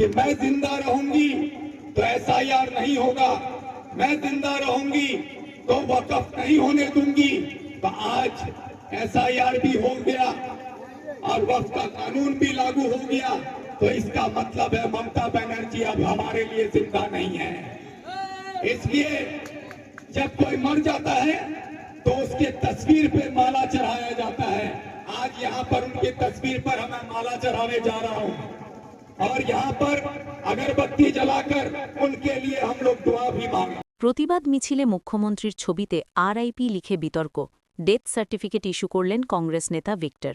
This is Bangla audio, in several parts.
कि मैं ज़िंदा रहूँगी तो एसआईआर नहीं होगा। मैं ज़िंदा रहूँगी तो वकफ नहीं होने दूँगी। तो आज एसआईआर भी हो गया और वक्त का कानून भी लागू हो गया। तो इसका मतलब है ममता बनर्जी अब हमारे लिए ज़िंदा नहीं है। इसलिए जब कोई मर जाता है तो उसके तस्वीर पे माला चढ़ाया जाता है। आज यहाँ पर उनकी तस्वीर पर हमें माला चढ़ाने जा रहा हूँ। और यहाँ पर अगरबत्ती जलाकर उनके लिए हम लोग दुआ भी मांगे প্রতিবাদ মিছিলে মুখ্যমন্ত্রীর ছবিতে আরআইপি লিখে বিতর্ক ডেথ সার্টিফিকেট ইস্যু করলেন কংগ্রেস নেতা ভিক্টর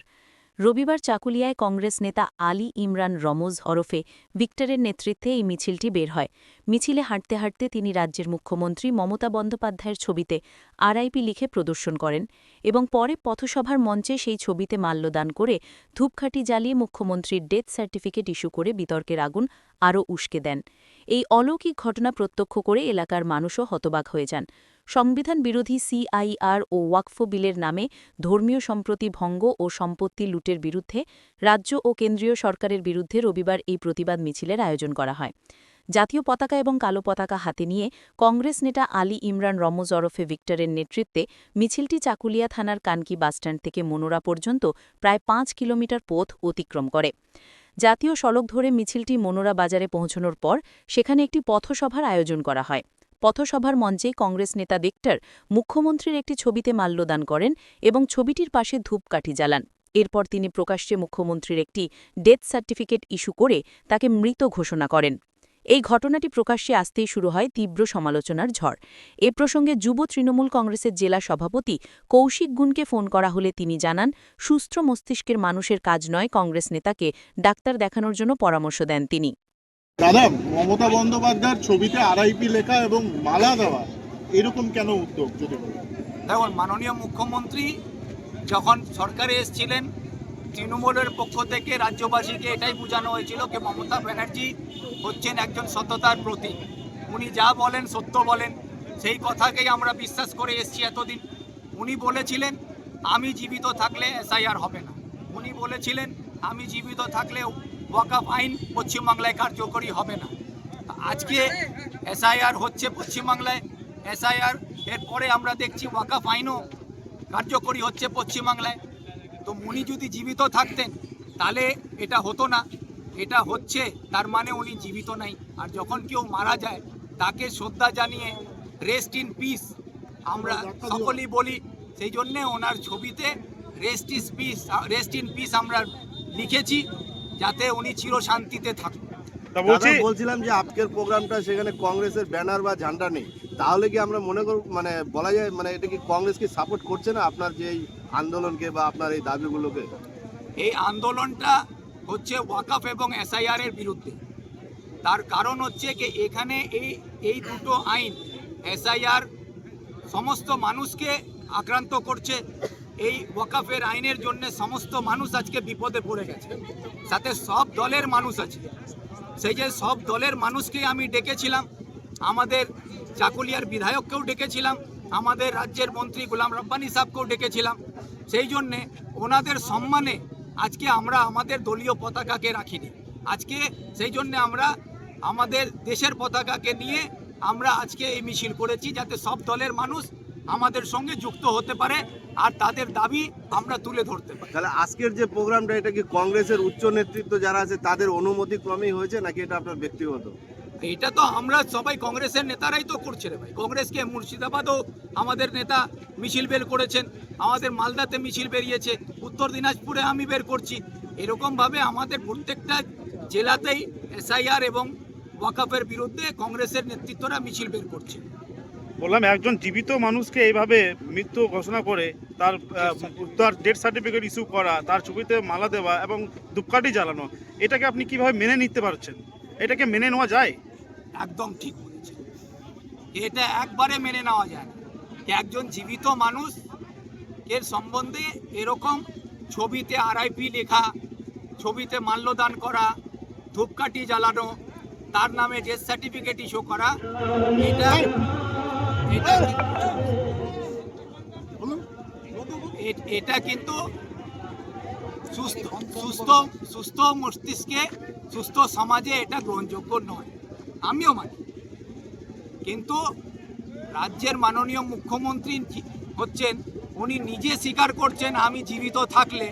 রবিবার চাকুলিয়ায় কংগ্রেস নেতা আলী ইমরান রমজ ওরফে ভিক্টরের নেতৃত্বে এই মিছিলটি বের হয়। মিছিলে হাঁটতে হাঁটতে তিনি রাজ্যের মুখ্যমন্ত্রী মমতা বন্দ্যোপাধ্যায়ের ছবিতে আরআইপি লিখে প্রদর্শন করেন এবং পরে পথসভার মঞ্চে সেই ছবিতে মাল্যদান করে ধূপখাটি জ্বালিয়ে মুখ্যমন্ত্রীর ডেথ সার্টিফিকেট ইস্যু করে বিতর্কের আগুন আরও উস্কে দেন। এই অলৌকিক ঘটনা প্রত্যক্ষ করে এলাকার মানুষও হতবাক হয়ে যান। সংবিধান বিরোধী সিআইআর ও ওয়াকফ বিলের নামে ধর্মীয় সম্প্রতি ভঙ্গ ও সম্পত্তি লুটের বিরুদ্ধে রাজ্য ও কেন্দ্রীয় সরকারের বিরুদ্ধে রবিবার এই প্রতিবাদ মিছিলের আয়োজন করা হয়। জাতীয় পতাকা এবং কালো পতাকা হাতে নিয়ে কংগ্রেস নেতা আলী ইমরান রমজ ওরফে ভিক্টরের নেতৃত্বে মিছিলটি চাকুলিয়া থানার কানকি বাসস্ট্যান্ড থেকে মনোরা পর্যন্ত প্রায় পাঁচ কিলোমিটার পথ অতিক্রম করে। জাতীয় সড়ক ধরে মিছিলটি মনোরা বাজারে পৌঁছানোর পর সেখানে একটি পথসভার আয়োজন করা হয়। পথসভার মঞ্চে কংগ্রেস নেতা ভিক্টর মুখ্যমন্ত্রীর একটি ছবিতে মাল্যদান করেন এবং ছবিটির পাশে ধূপকাঠি জ্বালান। এরপর তিনি প্রকাশ্যে মুখ্যমন্ত্রীর একটি ডেথ সার্টিফিকেট ইস্যু করে তাকে মৃত ঘোষণা করেন। এই ঘটনাটি প্রকাশ্যে আসতেই শুরু হয় তীব্র সমালোচনার ঝড়। এ প্রসঙ্গে যুব তৃণমূল কংগ্রেসের জেলা সভাপতি কৌশিক গুণকে ফোন করা হলে তিনি জানান, সুস্থ মস্তিষ্কের মানুষের কাজ নয় কংগ্রেস নেতাকে ডাক্তার দেখানোর জন্য পরামর্শ দেন তিনি। দাদা, মমতা বন্দ্যোপাধ্যায়ের ছবিতে আরআইপি লেখা এবং মালা দেওয়া, এরকম কেন উদ্যোগ, যদি দেখুন, মাননীয় মুখ্যমন্ত্রী যখন সরকারে এসেছিলেন, তৃণমূলের পক্ষ থেকে রাজ্যবাসীকে এটাই বোঝানো হয়েছিল যে মমতা ব্যানার্জি হচ্ছেন একজন সততার প্রতীক। উনি যা বলেন, সত্য বলেন, সেই কথাকেই আমরা বিশ্বাস করে এসেছি এতদিন। উনি বলেছিলেন, আমি জীবিত থাকলে এসআইআর হবে না। উনি বলেছিলেন, আমি জীবিত থাকলে ওয়াকাফ আইন পশ্চিমবাংলায় কার্যকরী হবে না। আজকে এসআইআর হচ্ছে পশ্চিমবাংলায়। এসআইআর এরপরে আমরা দেখছি ওয়াকাফ আইনও কার্যকরী হচ্ছে পশ্চিমবাংলায়। তো উনি যদি জীবিত থাকতেন তাহলে এটা হতো না। এটা হচ্ছে তার মানে উনি জীবিত নাই। আর যখন কেউ মারা যায় তাকে শ্রদ্ধা জানিয়ে রেস্ট ইন পিস আমরা সকলেই বলি। সেই জন্যে ওনার ছবিতে rest is peace rest in peace আমরা লিখেছি। যাতে উনি চিরশান্তিতে থাকুন। তা বলছি বলছিলাম যে আজকের প্রোগ্রামটা সেখানে কংগ্রেসের ব্যানার বা ঝান্ডা নেই। তাহলে কি আমরা মনে করব মানে বলা যায় মানে এটা কি কংগ্রেস কি সাপোর্ট করছে না আপনার যে এই আন্দোলনকে বা আপনার এই দাবিগুলোকে? এই আন্দোলনটা হচ্ছে ওয়াকাফ এবং এসআইআর এর বিরুদ্ধে। তার কারণ হচ্ছে কি এখানে এই এই দুটো আইন এসআইআর সমস্ত মানুষকে আক্রান্ত করছে। এই ওয়াকাফের আইনের জন্য সমস্ত মানুষ আজকে বিপদে পড়ে গেছে। সাথে সব দলের মানুষ আছে। সেই যে সব দলের মানুষকেই আমি ডেকেছিলাম, আমাদের চাকুলিয়ার বিধায়ককেও ডেকেছিলাম, আমাদের রাজ্যের মন্ত্রী গোলাম রব্বানি সাহেবকেও ডেকেছিলাম। সেই জন্যে ওনাদের সম্মানে আজকে আমরা আমাদের দলীয় পতাকাকে রাখিনি। আজকে সেই জন্যে আমরা আমাদের দেশের পতাকাকে নিয়ে আমরা আজকে এই মিছিল করেছি যাতে সব দলের মানুষ আমাদের সঙ্গে যুক্ত হতে পারে। আর তাদের দাবি আমরা তুলে ধরতে পারি। তাহলে আজকের যে প্রোগ্রামটা এটা কি কংগ্রেসের উচ্চ নেতৃত্ব যারা আছে তাদের অনুমতি ক্রমেই হয়েছে নাকি এটা আপনার ব্যক্তিগত? এটা তো আমরা সবাই কংগ্রেসের নেতারাই তো করছে রে ভাই। কংগ্রেসকে মুর্শিদাবাদও আমাদের নেতা মিছিল বের করেছেন। আমাদের মালদাতে মিছিল বেরিয়েছে। উত্তর দিনাজপুরে আমি বের করছি। এরকমভাবে আমাদের প্রত্যেকটা জেলাতেই এসআইআর এবং ওয়াকাফের বিরুদ্ধে কংগ্রেসের নেতৃত্বরা মিছিল বের করছে। বললাম, একজন জীবিত মানুষকে এইভাবে মৃত্যু ঘোষণা করে তার তার ডেথ সার্টিফিকেট ইস্যু করা, তার ছবিতে মালা দেওয়া এবং ধূপকাঠি জ্বালানো, এটাকে আপনি কীভাবে মেনে নিতে পারছেন? এটাকে মেনে নেওয়া যায়? একদম ঠিক বলেছে এটা একবারে মেনে নেওয়া যায় একজন জীবিত মানুষ এর সম্বন্ধে এরকম ছবিতে আরআইপি লেখা, ছবিতে মাল্যদান করা, ধূপকাঠি জ্বালানো, তার নামে ডেথ সার্টিফিকেট ইস্যু করা এটা এটা কিন্তু সুস্থ সুস্থ সুস্থ মস্তিষ্কে, সুস্থ সমাজে এটা গ্রহণযোগ্য নয়। আমিও মানি। কিন্তু রাজ্যের মাননীয় মুখ্যমন্ত্রী হচ্ছেন, উনি নিজে স্বীকার করছেন, আমি জীবিত থাকলে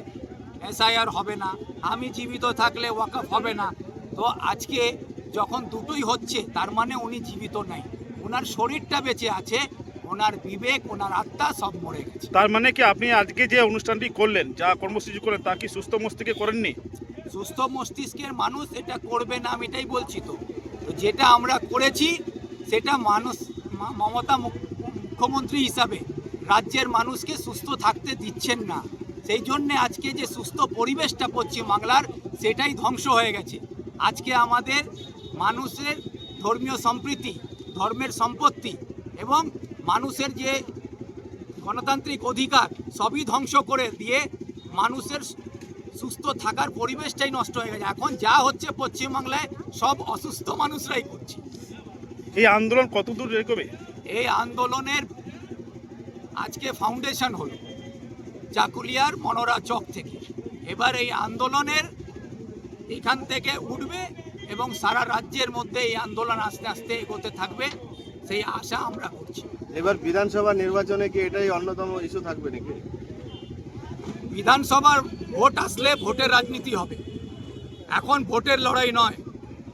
এসআইআর হবে না, আমি জীবিত থাকলে ওয়াকফ হবে না। তো আজকে যখন দুটোই হচ্ছে, তার মানে উনি জীবিত নেই। ওনার শরীরটা বেঁচে আছে ওনার বিবেক ওনার আত্মা সব মরে গেছে। তার মানে কি আপনি আজকে যে অনুষ্ঠানটি করলেন যা কর্মসূচি করলেন তা কি সুস্থ মস্তিষ্কে করেননি? সুস্থ মস্তিষ্কের মানুষ এটা করবে না আমি এটাই বলছি তো। যেটা আমরা করেছি সেটা মানুষ মমতা মুখ্যমন্ত্রী হিসাবে রাজ্যের মানুষকে সুস্থ থাকতে দিচ্ছেন না। সেই জন্যে আজকে যে সুস্থ পরিবেশটা পশ্চিমবাংলার সেটাই ধ্বংস হয়ে গেছে। আজকে আমাদের মানুষের ধর্মীয় সম্প্রীতি ধর্মের সম্পত্তি এবং মানুষের যে গণতান্ত্রিক অধিকার সবই ধ্বংস করে দিয়ে মানুষের সুস্থ থাকার পরিবেশটাই নষ্ট হয়ে গেছে। এখন যা হচ্ছে পশ্চিমবাংলায় সব অসুস্থ মানুষরাই করছে। এই আন্দোলন কতদূর এগোবে এই আন্দোলনের আজকে ফাউন্ডেশন হলো চাকুলিয়ার মনোরা চক থেকে। এবার এই আন্দোলনের এখান থেকে উঠবে এবং সারা রাজ্যের মধ্যে এই আন্দোলন আস্তে আস্তে এগোতে থাকবে সেই আশা আমরা করছি। এবার বিধানসভা নির্বাচনে কি এটাই অন্যতম ইস্যু থাকবে নাকি? বিধানসভার ভোট আসলে ভোটের রাজনীতি হবে। এখন ভোটের লড়াই নয়।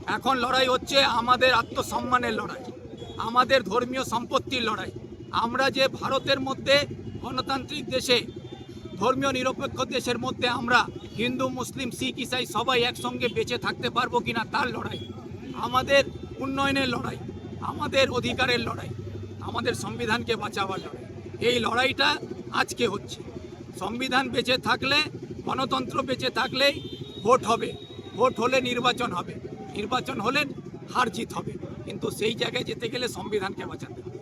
এখন লড়াই হচ্ছে আমাদের আত্মসম্মানের লড়াই আমাদের ধর্মীয় সম্পত্তির লড়াই। আমরা যে ভারতের মধ্যে গণতান্ত্রিক দেশে ধর্মীয় নিরপেক্ষ দেশের মধ্যে আমরা হিন্দু, মুসলিম, শিখ, ইসাই সবাই একসঙ্গে বেঁচে থাকতে পারব কিনা তার লড়াই। আমাদের উন্নয়নের লড়াই, আমাদের অধিকারের লড়াই, আমাদের সংবিধানকে বাঁচাবার লড়াই। এই লড়াইটা আজকে হচ্ছে। সংবিধান বেঁচে থাকলে, গণতন্ত্র বেঁচে থাকলেই ভোট হবে। ভোট হলে নির্বাচন হবে। নির্বাচন হলে হার জিত হবে। কিন্তু সেই জায়গায় যেতে গেলে সংবিধানকে বাঁচাতে হবে।